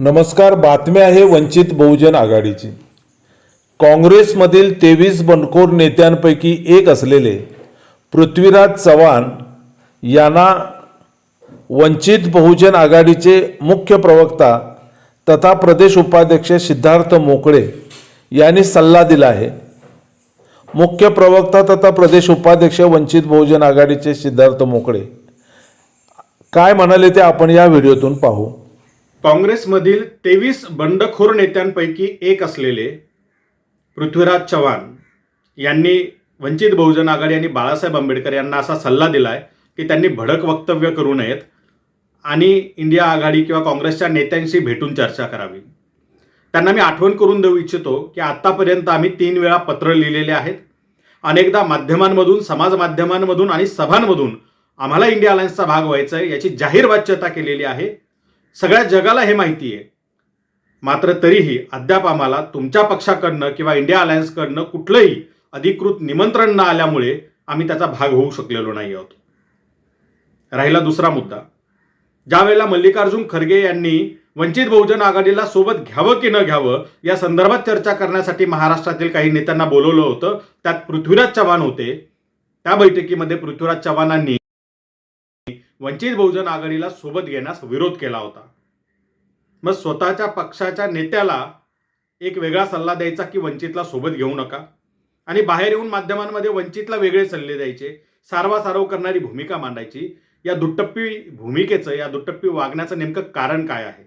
नमस्कार बातमी आहे वंचित बहुजन आघाडीची. काँग्रेसमधील तेवीस बंडखोर नेत्यांपैकी एक असलेले पृथ्वीराज चव्हाण यांना वंचित बहुजन आघाडीचे मुख्य प्रवक्ता तथा प्रदेश उपाध्यक्ष सिद्धार्थ मोकळे यांनी सल्ला दिला आहे. मुख्य प्रवक्ता तथा प्रदेश उपाध्यक्ष वंचित बहुजन आघाडीचे सिद्धार्थ मोकळे. काय म्हणाले ते आपण या व्हिडिओतून पाहू. काँग्रेसमधील तेवीस बंडखोर नेत्यांपैकी एक असलेले पृथ्वीराज चव्हाण यांनी वंचित बहुजन आघाडी आणि बाळासाहेब आंबेडकर यांना असा सल्ला दिला आहे की त्यांनी भडक वक्तव्य करू नयेत आणि इंडिया आघाडी किंवा काँग्रेसच्या नेत्यांशी भेटून चर्चा करावी. त्यांना मी आठवण करून देऊ इच्छितो की आत्तापर्यंत आम्ही तीन वेळा पत्र लिहिलेले आहेत. अनेकदा माध्यमांमधून समाज माध्यमांमधून आणि सभांमधून आम्हाला इंडिया अलायन्सचा भाग व्हायचा आहे याची जाहीर वाच्यता केलेली आहे. सगळ्या जगाला हे माहिती आहे. मात्र तरीही अद्याप आम्हाला तुमच्या पक्षाकडनं किंवा इंडिया अलायन्सकडनं कुठलंही अधिकृत निमंत्रण न आल्यामुळे आम्ही त्याचा भाग होऊ शकलेलो नाही आहोत. राहिला दुसरा मुद्दा. ज्यावेळेला मल्लिकार्जुन खरगे यांनी वंचित बहुजन आघाडीला सोबत घ्यावं की न घ्यावं या संदर्भात चर्चा करण्यासाठी महाराष्ट्रातील काही नेत्यांना बोलवलं होतं त्यात पृथ्वीराज चव्हाण होते. त्या बैठकीमध्ये पृथ्वीराज चव्हाणांनी वंचित बहुजन आघाडीला सोबत घेण्यास विरोध केला होता. मग स्वतःच्या पक्षाच्या नेत्याला एक वेगळा सल्ला द्यायचा की वंचितला सोबत घेऊ नका? आणि बाहेर येऊन माध्यमांमध्ये वंचितला वेगळे सल्ले द्यायचे सारवासारव करणारी भूमिका मांडायची या दुट्टप्पी भूमिकेचं या दुट्टप्पी वागण्याचं नेमकं कारण काय आहे?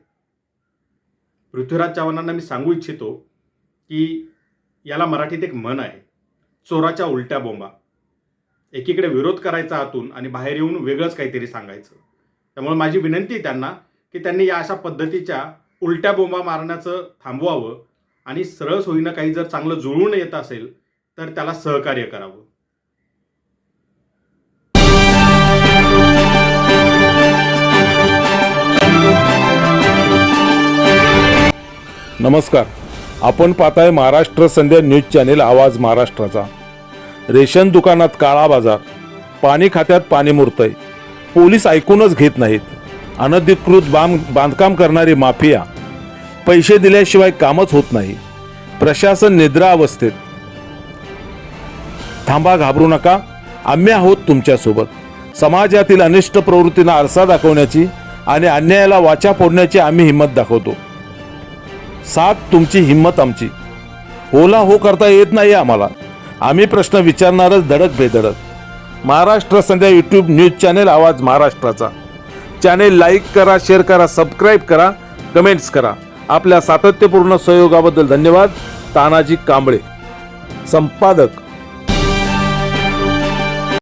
पृथ्वीराज चव्हाणांना मी सांगू इच्छितो की याला मराठीत एक म्हण आहे चोराच्या उलट्या बोंबा. एकीकडे विरोध करायचा आतून आणि बाहेर येऊन वेगळंच काहीतरी सांगायचं. त्यामुळे माझी विनंती आहे त्यांना की त्यांनी या अशा पद्धतीच्या उलट्या बोंबा मारण्याचं थांबवावं आणि सरळ सोयीनं काही जर चांगलं जुळून येत असेल तर त्याला सहकार्य करावं. नमस्कार. आपण पाहताय महाराष्ट्र संध्या न्यूज चॅनेल आवाज महाराष्ट्राचा. रेशन दुकानात काळा बाजार पाणी खात्यात पाणी मुरतंय. पोलीस ऐकूनच घेत नाहीत. अनधिकृत बांध बांधकाम करणारी माफिया. पैसे दिल्याशिवाय कामच होत नाही. प्रशासन निद्रा अवस्थेत. थांबा घाबरू नका. आम्ही आहोत तुमच्यासोबत. समाजातील अनिष्ट प्रवृत्तींना आरसा दाखवण्याची आणि अन्यायाला वाचा फोडण्याची आम्ही हिंमत दाखवतो. साथ तुमची हिंमत आमची. होला हो करता येत नाही आम्हाला. आम्ही प्रश्न विचारणारच धडक बेधडक. Maharashtra Sandhya YouTube news channel आवाज महाराष्ट्राचा. चॅनेल लाईक करा शेअर करा सबस्क्राईब करा कमेंट्स करा. आपल्या सातत्यपूर्ण सहयोगाबद्दल धन्यवाद. तानाजी कांबळे. संपादक.